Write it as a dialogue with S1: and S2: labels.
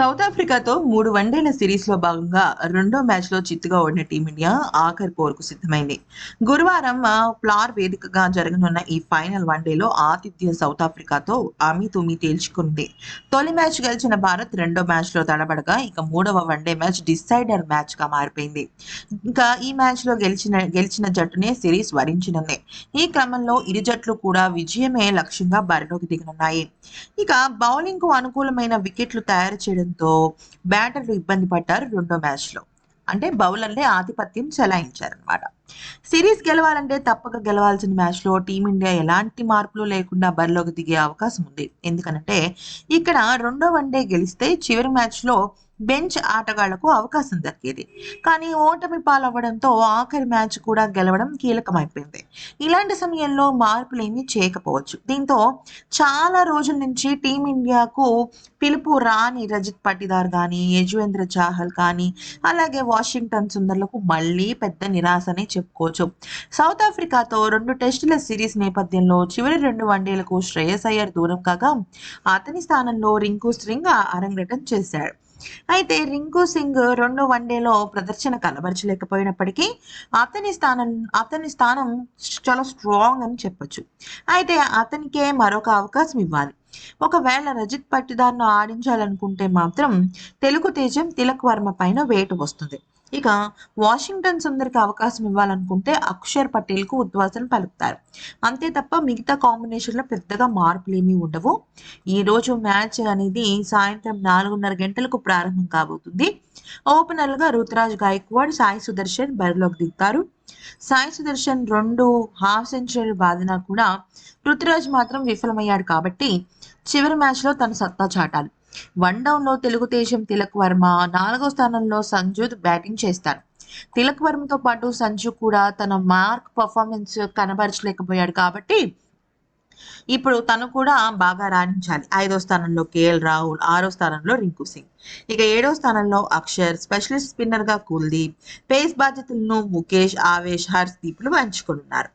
S1: South ఆఫ్రికాతో మూడు వన్డేల సిరీస్లో భాగంగా రెండో మ్యాచ్లో చిత్తుగా ఓడిన టీమిండియా ఆఖరి పోరుకు సిద్ధమైంది. గురువారం ప్లార్ వేదికగా జరగనున్న ఈ ఫైనల్ వన్డేలో ఆతిథ్య సౌత్ ఆఫ్రికాతో అమీ తుమి తేల్చుకుంది. తొలి మ్యాచ్ గెలిచిన భారత్ రెండో మ్యాచ్లో తడబడగా ఇక మూడవ వన్డే మ్యాచ్ డిసైడర్ మ్యాచ్గా మారిపోయింది. ఇంకా ఈ మ్యాచ్లో గెలిచిన గెలిచిన జట్టునే సిరీస్ వరించనుంది. ఈ క్రమంలో ఇరు జట్లు కూడా విజయమే లక్ష్యంగా బరిలోకి దిగనున్నాయి. ఇక బౌలింగ్కు అనుకూలమైన వికెట్లు తయారు చేయడం చేయడంతో బ్యాటర్లు ఇబ్బంది పడ్డారు రెండో మ్యాచ్లో. అంటే బౌలర్లే ఆధిపత్యం చెలాయించారనమాట సిరీస్ గెలవాలంటే తప్పక గెలవాల్సిన మ్యాచ్లో టీమిండియా ఎలాంటి మార్పులు లేకుండా బరిలోకి దిగే అవకాశం ఉంది. ఎందుకంటే ఇక్కడ రెండో వన్డే గెలిస్తే చివరి మ్యాచ్లో బెంచ్ ఆటగాళ్ళకు అవకాశం దక్కేది. కానీ ఓటమి పాలవ్వడంతో ఆఖరి మ్యాచ్ కూడా గెలవడం కీలకమైపోయింది. ఇలాంటి సమయంలో మార్పులేమీ చేయకపోవచ్చు. దీంతో చాలా రోజుల నుంచి టీమిండియాకు పిలుపు రాని రజిత్ పటిదార్ కానీ యజువేంద్ర చాహల్ కానీ అలాగే వాషింగ్టన్ సుందర్లకు మళ్ళీ పెద్ద నిరాశనే చెప్పుకోవచ్చు. సౌత్ ఆఫ్రికాతో రెండు టెస్టుల సిరీస్ నేపథ్యంలో చివరి రెండు వన్డేలకు శ్రేయస్ అయ్యర్ దూరం కాగా అతని స్థానంలో రింకు స్ట్రింగ్ అరంగేటం చేశాడు. అయితే రింకు సింగ్ రెండో వన్డేలో ప్రదర్శన కనబరచలేకపోయినప్పటికీ అతని స్థానం అతని స్థానం చాలా స్ట్రాంగ్ అని చెప్పొచ్చు. అయితే అతనికే మరొక అవకాశం ఇవ్వాలి. ఒకవేళ రజిత్ పట్టిదారును ఆడించాలనుకుంటే మాత్రం తెలుగు తేజం తిలక్ వర్మ పైన వేటు వస్తుంది. ఇక వాషింగ్టన్ సుందర్కి అవకాశం ఇవ్వాలనుకుంటే అక్షర్ పటేల్కు ఉద్వాసన పలుకుతారు. అంతే తప్ప మిగతా కాంబినేషన్లో పెద్దగా మార్పులు ఏమీ ఉండవు. ఈ రోజు మ్యాచ్ అనేది సాయంత్రం నాలుగున్నర గంటలకు ప్రారంభం కాబోతుంది. ఓపెనర్లుగా రుతురాజ్ గాయక్వాడ్ సాయి సుదర్శన్ బరిలోకి దిగుతారు. సాయి సుదర్శన్ రెండు హాఫ్ సెంచరీలు బాధినా కూడా రుతురాజ్ మాత్రం విఫలమయ్యాడు కాబట్టి చివరి మ్యాచ్లో తన సత్తా చాటాలి. వన్ డౌన్లో లో తెలుగుదేశం తిలక్ వర్మ నాలుగో స్థానంలో సంజు బ్యాటింగ్ చేస్తారు. తిలక్ వర్మతో పాటు సంజు కూడా తన మార్క్ పర్ఫార్మెన్స్ కనబరచలేకపోయాడు కాబట్టి ఇప్పుడు తను కూడా బాగా రాణించాలి. ఐదో స్థానంలో కేఎల్ రాహుల్ ఆరో స్థానంలో రింకు సింగ్. ఇక ఏడో స్థానంలో అక్షర్ స్పెషలిస్ట్ స్పిన్నర్గా కుల్దీప్ పేస్ బాధ్యతలను ముఖేష్ ఆవేష్ హర్షదీప్లు పంచుకున్నారు